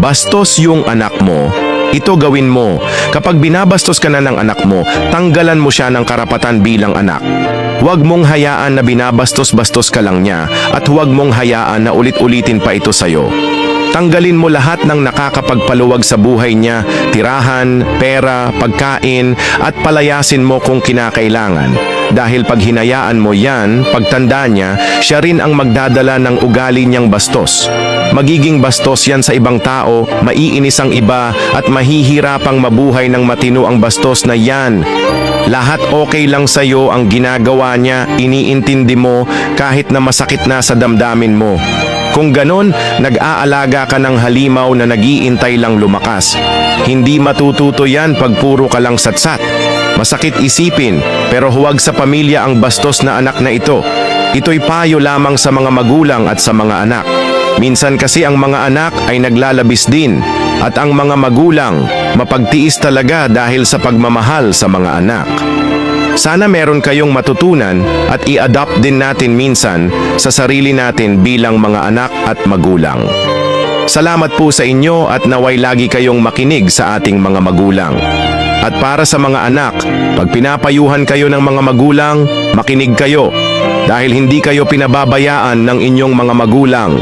bastos yung anak mo, ito gawin mo. Kapag binabastos ka na ng anak mo, tanggalan mo siya ng karapatan bilang anak. Huwag mong hayaan na binabastos-bastos ka lang niya at huwag mong hayaan na ulit-ulitin pa ito sa'yo. Tanggalin mo lahat ng nakakapagpaluwag sa buhay niya, tirahan, pera, pagkain, at palayasin mo kung kinakailangan. Dahil pag hinayaan mo yan, pagtanda niya, siya rin ang magdadala ng ugali niyang bastos. Magiging bastos yan sa ibang tao, maiinis ang iba, at mahihirapang mabuhay ng matino ang bastos na yan. Lahat okay lang sa'yo ang ginagawa niya, iniintindi mo kahit na masakit na sa damdamin mo. Kung ganon, nag-aalaga ka ng halimaw na nag-iintay lang lumakas. Hindi matututo yan pag puro ka lang satsat. Masakit isipin, pero huwag sa pamilya ang bastos na anak na ito. Ito'y payo lamang sa mga magulang at sa mga anak. Minsan kasi ang mga anak ay naglalabis din at ang mga magulang mapagtiis talaga dahil sa pagmamahal sa mga anak. Sana meron kayong matutunan at i-adopt din natin minsan sa sarili natin bilang mga anak at magulang. Salamat po sa inyo at naway lagi kayong makinig sa ating mga magulang. At para sa mga anak, pag pinapayuhan kayo ng mga magulang, makinig kayo dahil hindi kayo pinababayaan ng inyong mga magulang.